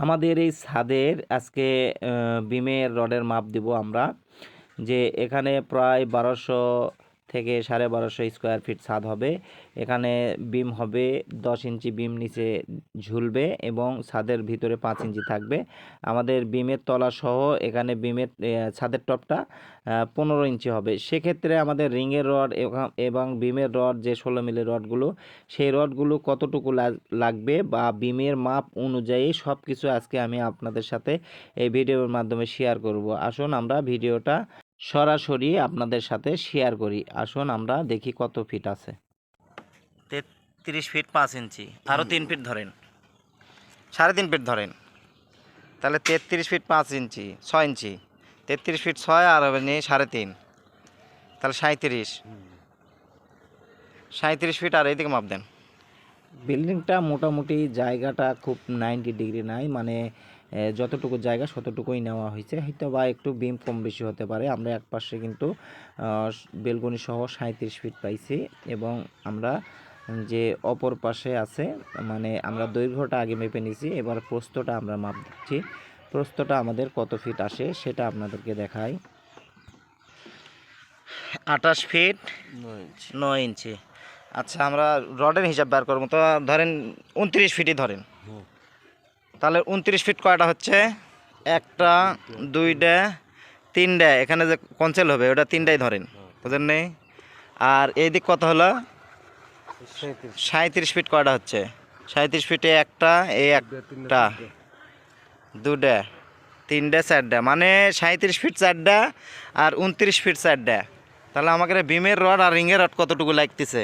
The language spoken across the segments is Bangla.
আমাদের এই ছাদের আজকে বিমের রডের মাপ দিব আমরা যে এখানে প্রায় বারোশো থেকে সাড়ে বারোশো স্কোয়ার ফিট ছাদ হবে। এখানে বিম হবে দশ ইঞ্চি বিম নিচে ঝুলবে এবং ছাদের ভিতরে পাঁচ ইঞ্চি থাকবে। আমাদের বিমের তলা সহ এখানে বিমের ছাদের টপটা পনেরো ইঞ্চি হবে। সেক্ষেত্রে আমাদের রিংয়ের রড এবং- বিমের রড যে ষোলো মিলের রডগুলো, সেই রডগুলো কতটুকু লাগ- লাগবে বা বিমের মাপ অনুযায়ী সব কিছু আজকে আমি আপনাদের সাথে এই ভিডিওর মাধ্যমে শেয়ার করব। আসুন আমরা ভিডিওটা সরাসরি আপনাদের সাথে শেয়ার করি। আসুন আমরা দেখি কত ফিট আছে। তেত্রিশ ফিট পাঁচ ইঞ্চি। আরও তিন ফিট ধরেন। সাড়ে তিন ফিট ধরেন। তাহলে তেত্রিশ ফিট পাঁচ ইঞ্চি ছয় ইঞ্চি। তেত্রিশ ফিট ছয় আর হবে নিয়ে সাড়ে তিন। তাহলে সাঁত্রিশ সাঁত্রিশ ফিট আর এইদিকে মাপ দেন। বিল্ডিংটা মোটামুটি জায়গাটা খুব নাইনটি ডিগ্রি নাই। মানে যতটুকু জায়গা ততটুকুই নেওয়া হয়েছে। হয়তো বা একটু বিম কম বেশি হতে পারে। আমরা এক পাশে কিন্তু বেলকনি সহ সাঁত্রিশ ফিট পাইছি এবং আমরা যে অপর পাশে আছে মানে আমরা দৈর্ঘ্যটা আগে মেপে নিছি এবার প্রস্তটা আমরা মাপ দিচ্ছি। প্রস্থটা আমাদের কত ফিট আসে সেটা আপনাদেরকে দেখাই। আঠাশ ফিট নয় ইঞ্চি। আচ্ছা আমরা রডের হিসাব বার করব। তো ধরেন উনত্রিশ ফিটই ধরেন। তাহলে উনত্রিশ ফিট কয়টা হচ্ছে? একটা, দুইটা, তিনটা। এখানে যে কনসেল হবে, ওটা তিনটাই ধরেন বুঝলেন নেই? আর এই দিক কত হলো? সাঁত্রিশ ফিট কয়টা হচ্ছে? সাঁত্রিশ ফিটে একটা, এই একটা দুটা তিনটা, চারটা। মানে সাঁত্রিশ ফিট চারটা আর উনত্রিশ ফিট চারটা। তাহলে আমাকে বিমের রড আর রিংয়ের রড কতটুকু লাগতেছে?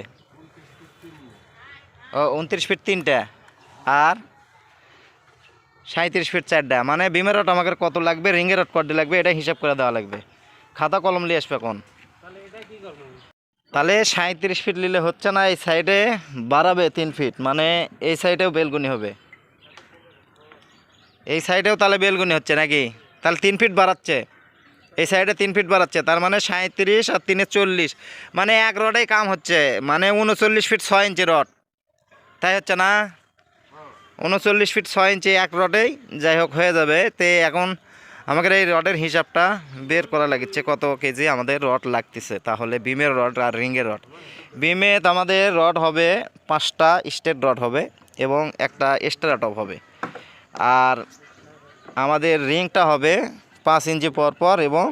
ও, উনত্রিশ ফিট তিনটা। আর সাঁত্রিশ ফিট চারটা। মানে বিমের রড আমাকে কত লাগবে রিংয়ের রড কত লাগবে এটা হিসাব করে দেওয়া লাগবে। খাতা কলম নিয়ে আসবে কোন তাহলে সাঁত্রিশ ফিট নিলে হচ্ছে না এই সাইডে বাড়াবে তিন ফিট। মানে এই সাইডেও বেলগুনি হবে। এই সাইডেও তাহলে বেলগুনি হচ্ছে নাকি? তাহলে তিন ফিট বাড়াচ্ছে। এই সাইডে তিন ফিট বাড়াচ্ছে তার মানে সাঁত্রিশ আর তিনে চল্লিশ। মানে এক রডেই কাম হচ্ছে মানে উনচল্লিশ ফিট ছয় ইঞ্চি রড। তাই হচ্ছে না? উনচল্লিশ ফিট ছয় ইঞ্চি এক রডেই যাই হোক হয়ে যাবে। তে এখন আমাদের এই রডের হিসাবটা বের করা লাগছে কত কেজি আমাদের রড লাগতেছে। তাহলে বিমের রড আর রিংয়ের রড। বিমে আমাদের রড হবে পাঁচটা স্টেট রড হবে এবং একটা এক্সট্রা টপ হবে। আর আমাদের রিংটা হবে পাঁচ ইঞ্চি পর পর এবং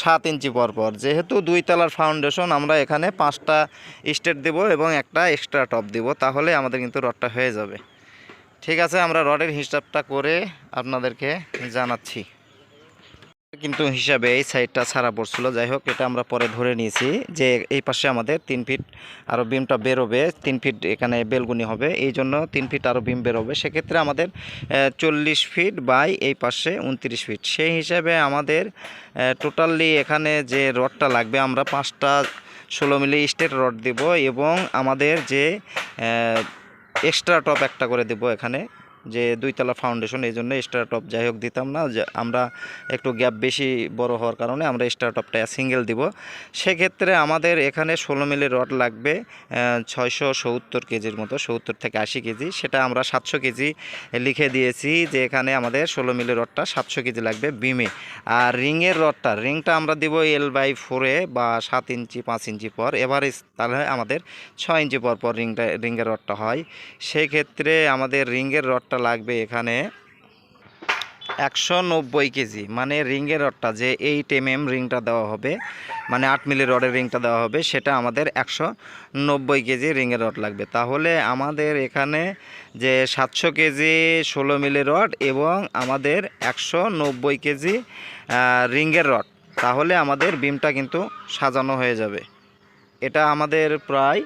সাত ইঞ্চি পর পর। যেহেতু দুই তলার ফাউন্ডেশন, আমরা এখানে পাঁচটা স্টেট দেব এবং একটা এক্সট্রা টপ দেব। তাহলে আমাদের কিন্তু রডটা হয়ে যাবে। ঠিক আছে, আমরা রডের হিসাবটা করে আপনাদেরকে জানাচ্ছি। কিন্তু হিসাবে এই সাইডটা ছাড়া পড়ছিল। যাই হোক, এটা আমরা পরে ধরে নিয়েছি যে এই পাশে আমাদের তিন ফিট আরও বিমটা বেরোবে, তিন ফিট এখানে বেলগুনি হবে, এই জন্য তিন ফিট আরও বিম বেরোবে। সেক্ষেত্রে আমাদের চল্লিশ ফিট বাই এই পাশে উনত্রিশ ফিট। সেই হিসাবে আমাদের টোটালি এখানে যে রডটা লাগবে, আমরা পাঁচটা ষোলো মিলি স্টেট রড দেব এবং আমাদের যে এক্সট্রা টপ একটা করে দেব এখানে। যে দুইতলা ফাউন্ডেশন এই জন্য এক্সট্রা যাই হোক দিতাম না আমরা একটু গ্যাপ বেশি বড় হওয়ার কারণে আমরা এক্সট্রা সিঙ্গেল দিব। সেক্ষেত্রে আমাদের এখানে ষোলো মিলি রড লাগবে ছয়শো সত্তর কেজির মতো, সত্তর থেকে আশি কেজি। সেটা আমরা সাতশো কেজি লিখে দিয়েছি যে এখানে আমাদের ষোলো মিলি রডটা সাতশো কেজি লাগবে বিমে। আর রিংয়ের রডটা, রিংটা আমরা দিব এল বাই ফোরে বা সাত ইঞ্চি, পাঁচ ইঞ্চি পর। এভারেজ তাহলে আমাদের ছয় ইঞ্চি পর পর রিংটা, রিংয়ের রডটা হয়। সেক্ষেত্রে আমাদের রিংয়ের রডটা লাগবে এখানে একশো নব্বই কেজি। মানে রিংয়ের রডটা, যে এইট এম এম রিংটা দেওয়া হবে মানে আট মিলি রডের রিংটা দেওয়া হবে, সেটা আমাদের একশো নব্বই কেজি রিংয়ের রড লাগবে। তাহলে আমাদের এখানে যে সাতশো কেজি ষোলো মিলি রড এবং আমাদের একশো নব্বই কেজি রিংয়ের রড, তাহলে আমাদের বিমটা কিন্তু সাজানো হয়ে যাবে। এটা আমাদের প্রায়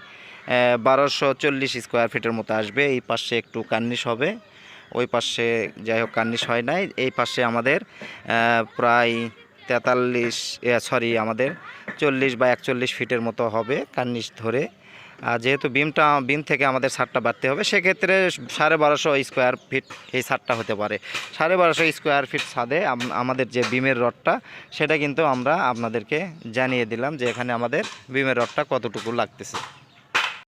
বারোশো চল্লিশ স্কোয়ার ফিটের মতো আসবে। এই পাশে একটু কার্নিশ হবে। ওই পাশে যাই হোক কার্নিশ হয় নাই। এই পাশে আমাদের প্রায় তেতাল্লিশ সরি আমাদের চল্লিশ বা একচল্লিশ ফিটের মতো হবে কার্নিশ ধরে। আর যেহেতু বিমটা, বিম থেকে আমাদের সারটা বাড়তে হবে, সেক্ষেত্রে সাড়ে বারোশো স্কোয়ার ফিট এই সারটা হতে পারে। সাড়ে বারোশো স্কোয়ার ফিট ছাদে আমাদের যে বিমের রডটা, সেটা কিন্তু আমরা আপনাদেরকে জানিয়ে দিলাম যে এখানে আমাদের বিমের রডটা কতটুকু লাগতেছে।